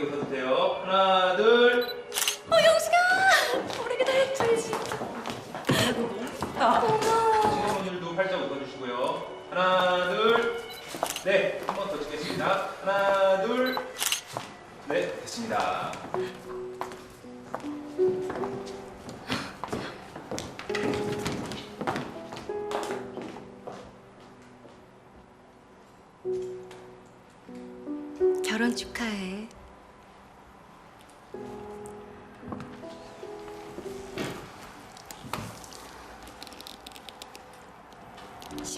밝게 웃어주세요. 하나, 둘. 어 영식아 오래 기다렸지 아, 고마워 친구분들도 활짝 웃어주시고요. 하나, 둘. 네, 한 번더 찍겠습니다. 하나, 둘. 네, 됐습니다. 결혼 축하해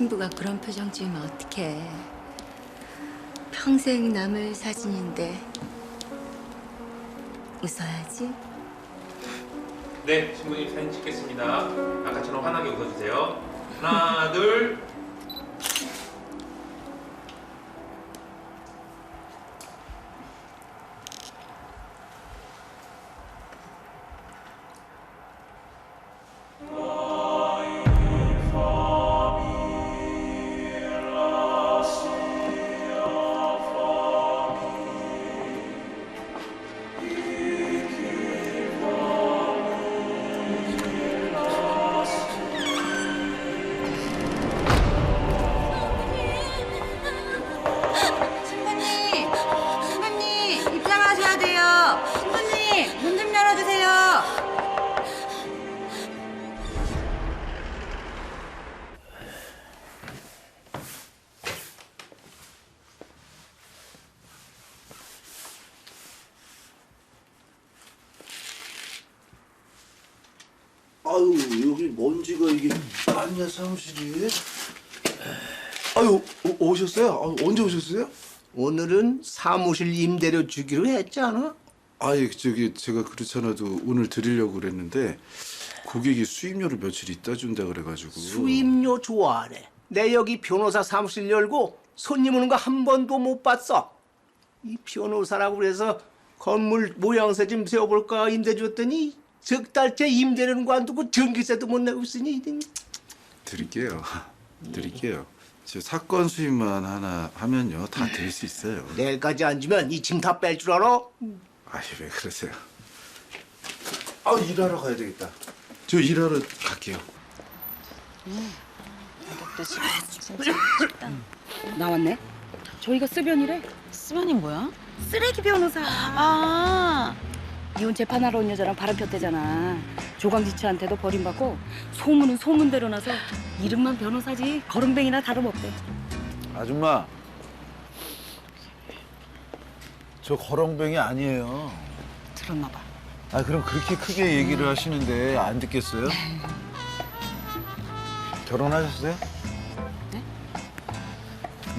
신부가 그런 표정 지으면 어떡해 평생 남을 사진인데 웃어야지 네, 친구님 사진 찍겠습니다. 아까처럼 환하게 웃어주세요. 하나, 둘. 신부님 입장하셔야 돼요. 신부님 문 좀 열어주세요. 아유 여기 먼지가 이게 아니야 사무실이 아유 오, 오셨어요? 아유, 언제 오셨어요? 오늘은 사무실 임대료 주기로 했잖아. 아예 저기 제가 그렇잖아도 오늘 드리려고 그랬는데 고객이 수임료를 며칠 있다 준다 그래가지고 수임료 좋아하네. 내 여기 변호사 사무실 열고 손님 오는 거 한 번도 못 봤어. 이 변호사라고 그래서 건물 모양새 좀 세워볼까 임대 줬더니 석 달째 임대료는 관두고 전기세도 못 내고 있으니 드릴게요 드릴게요 저 사건 수임만 하나 하면요 다 드릴 수 있어요 내일까지 안 주면 이 짐 다 뺄 줄 알아? 아이 왜 그러세요 아 일하러 가야 되겠다 저 일하러 갈게요 나왔네. 저희가 쓰변이래. 쓰면이 뭐야? 쓰레기 변호사. 아, 이혼 재판하러 온 여자랑 바람 폈대잖아. 조광지처한테도 버림받고 소문은 소문대로 나서 이름만 변호사지 거름뱅이나 다름없대. 아줌마, 저 거렁뱅이 아니에요. 들었나 봐. 아 그럼 그렇게 크게 얘기를 하시는데 안 듣겠어요? 결혼하셨어요? 네?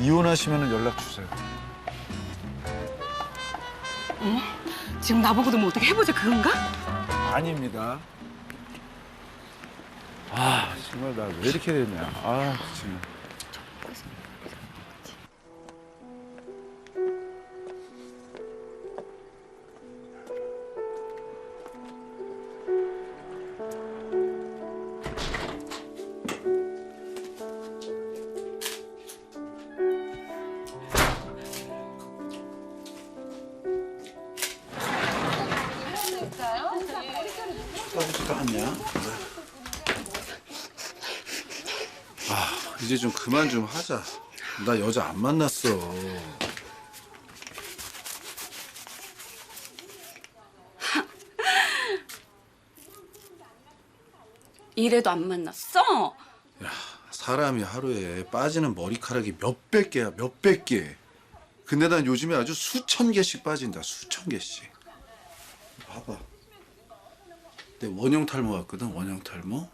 이혼하시면 연락 주세요. 지금 나보고도 뭐 어떻게 해보자 그건가? 아닙니다. 아 정말 나 왜 이렇게 됐냐? 아 정말. 않냐? 아 이제 좀 그만 좀 하자 나 여자 안 만났어 이래도 안 만났어? 야, 사람이 하루에 빠지는 머리카락이 몇백 개야, 몇백 개. 근데 난 요즘에 아주 수천 개씩 빠진다, 수천 개씩. 봐봐. 내 원형 탈모 왔거든, 원형 탈모.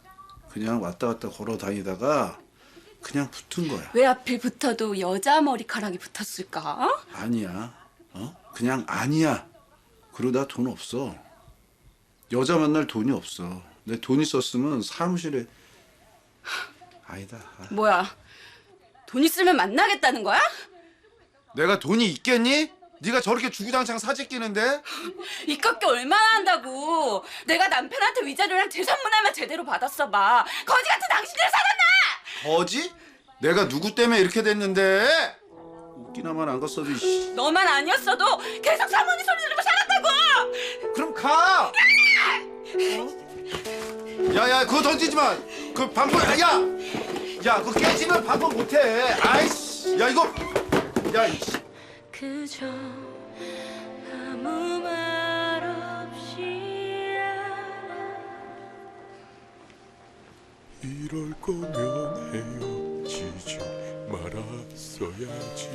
그냥 왔다 갔다 걸어 다니다가 그냥 붙은 거야. 왜 하필 붙어도 여자 머리카락이 붙었을까? 아니야. 어? 그냥 아니야. 그러다 돈 없어. 여자 만날 돈이 없어. 내 돈 있었으면 사무실에 아니다. 아. 뭐야 돈 있으면 만나겠다는 거야? 내가 돈이 있겠니? 네가 저렇게 주구장창 사재 끼는데? 이깎게 얼마나 한다고 내가 남편한테 위자료랑 재산문화만 제대로 받았어 봐 거지 같은 당신들 살았나 거지? 내가 누구 때문에 이렇게 됐는데? 웃기나만 안 갔어도 이씨. 너만 아니었어도 계속 사모님 소리 들으면서 그럼 가. 어? 야야 그거 던지지 마. 그 방법 야. 야 그거 깨지면 방법 못해. 아이씨. 야 이거. 야 이씨. 그저 아무 말 없이 이럴 거면 헤어지지 말았어야지.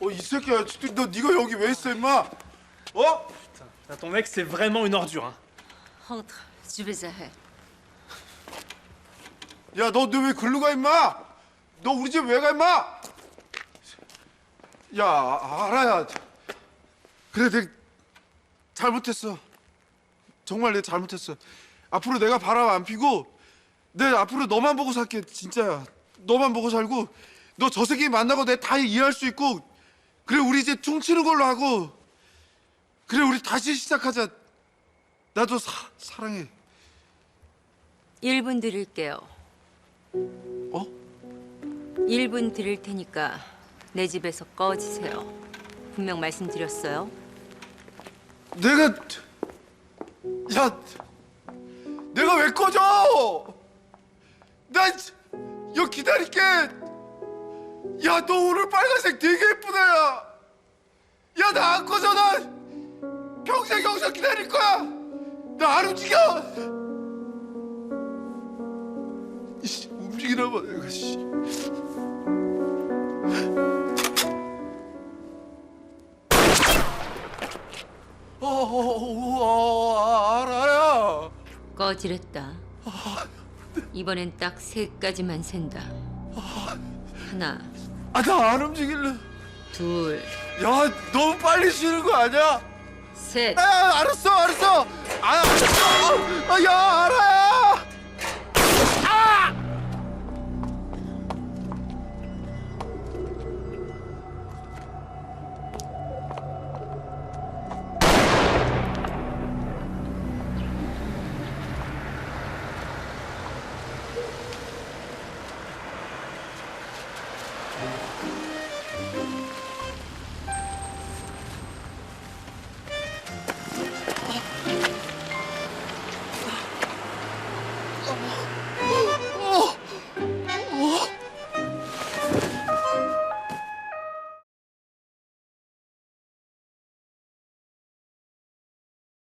어 이 새끼야. 진짜 너 네가 여기 왜 있어 임마? 어? Ton ex, c'est vraiment une ordure. Hein. Rentre, je vais arrêter. 야너너왜 글로 가 임마? 너 우리 집 왜 가 임마? 야 아- 알아야. 그래 내가 잘못했어. 정말 내가 잘못했어. 앞으로 내가 바람 안 피고 내 앞으로 너만 보고 살게 진짜야. 너만 보고 살고 너 저 새끼 만나고 내 다 이해할 수 있고 그래 우리 이제 퉁치는 걸로 하고 그래 우리 다시 시작하자. 나도 사, 사랑해. 1분 드릴게요. 어? 1분 드릴 테니까 내 집에서 꺼지세요. 분명 말씀드렸어요. 내가 야 내가 왜 꺼져? 나 이거 기다릴게. 야 너 오늘 빨간색 되게 예쁘다 야. 야 나 안 꺼져 나 평생 여기서 기다릴 거야. 나 안 움직여. 이씨, 움직이나 봐 내가 씨. 어, 어, 어, 알아요. 꺼지랬다. 이번엔 딱 세 가지만 센다. 하나, 아, 나 안 움직일래. 둘, 야, 너무 빨리 쉬는 거 아니야? 셋. 아, 알았어, 알았어. 아, 알았어. 아, 야, 알아